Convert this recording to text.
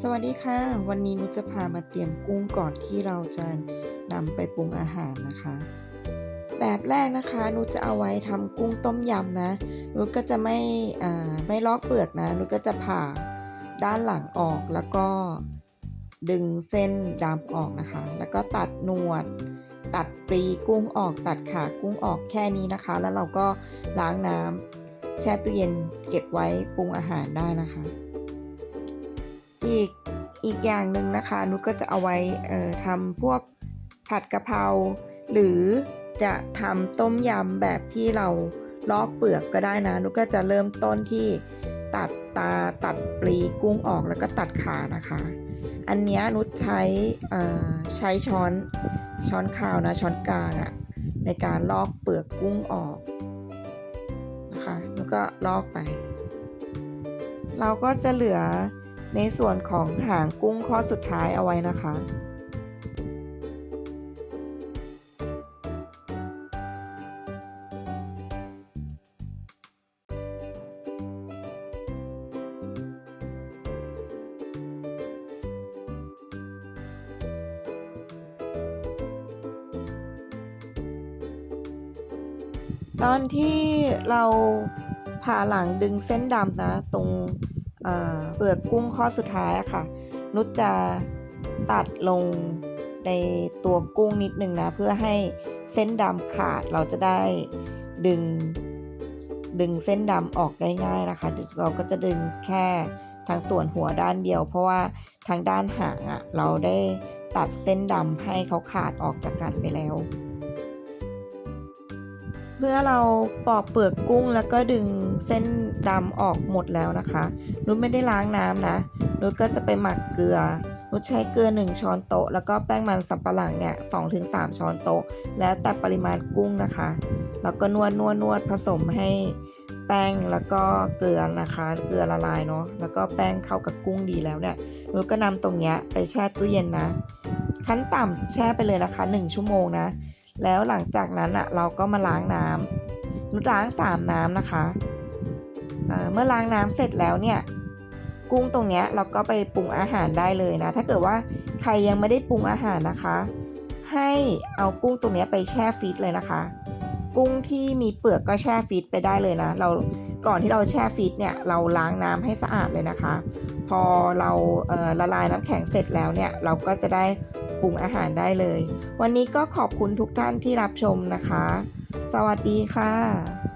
สวัสดีค่ะ วันนี้นุชจะพามาเตรียมกุ้งก่อนที่เราจะนำไปปรุงอาหารนะคะ แบบแรกนะคะนุชจะเอาไว้ทำกุ้งต้มยำนะนุชก็จะไม่ไม่ลอกเปลือกนะนุชก็จะผ่าด้านหลังออกแล้วก็ดึงเส้นดำออกนะคะ แล้วก็ตัดหนวด ตัดปลีกุ้งออก ตัดขากุ้งออกแค่นี้นะคะ แล้วเราก็ล้างน้ำแช่ตู้เย็นเก็บไว้ปรุงอาหารได้นะคะ อีกอีกอย่างหนึ่งนะคะนุชก็จะเอาไว้ทำพวกผัดกะเพราหรือจะทำต้มยำแบบที่เราลอกเปลือกก็ได้นะนุชก็จะเริ่มต้นที่ตัดตาตัดปลีกุ้งออกแล้วก็ตัดขานะคะ อันนี้นุชใช้ใช้ช้อนช้อนข้าวนะช้อนกลางอะในการลอกเปลือกกุ้งออกนะคะแล้วก็ลอกไป เราก็จะเหลือ ในส่วนของหางกุ้งข้อสุดท้ายเอาไว้นะคะ ตอนที่เราผ่าหลังดึงเส้นดำนะตรง เปลือกกุ้งข้อสุดท้ายอะค่ะ นุชจะตัดลงในตัวกุ้งนิดนึงนะ เพื่อให้เส้นดำขาดเราจะได้ดึง ดึงเส้นดำออกได้ง่ายนะคะเดี๋ยวเราก็จะดึงแค่ทางส่วนหัวด้านเดียว เพราะว่าทางด้านหางอะเราได้ตัดเส้นดำให้เขาขาดออกจากกันไปแล้ว เมื่อเราปอกเปลือกกุ้งแล้วก็ดึงเส้นดำออกหมดแล้วนะคะนุชไม่ได้ล้างน้ำนะนุชก็จะไปหมักเกลือนุชใช้เกลือ 1 ช้อนโต๊ะ แล้วก็แป้งมันสำปะหลังเนี่ย2-3ช้อนโต๊ะ แล้วแต่ปริมาณกุ้งนะคะ แล้วก็นวดนวดนวดผสมให้แป้งแล้วก็เกลือนะคะ เกลือละลายเนาะ แล้วก็แป้งเข้ากับกุ้งดีแล้วเนี่ยนุชก็นำตรงเนี้ยไปแช่ตู้เย็นนะ ขั้นต่ำแช่ไปเลยนะคะ 1 ชั่วโมงนะ แล้วหลังจากนั้นอะเราก็มาล้างน้ำนุดล้างสามน้ำนะคะเเมื่อล้างน้ำเสร็จแล้วเนี่ยกุ้งตรงเนี้ยเราก็ไปปรุงอาหารได้เลยนะ ถ้าเกิดว่าใครยังไม่ได้ปรุงอาหารนะคะ ให้เอากุ้งตรงเนี้ยไปแช่ฟรีซเลยนะคะ กุ้งที่มีเปลือกก็แช่ฟรีซไปได้เลยนะ เราก่อนที่เราแช่ฟรีซเนี่ยเราล้างน้ำให้สะอาดเลยนะคะ พอเราเละลายน้ำแข็งเสร็จแล้วเนี่ยเราก็จะได้ปรุงอาหารได้เลย วันนี้ก็ขอบคุณทุกท่านที่รับชมนะคะ สวัสดีค่ะ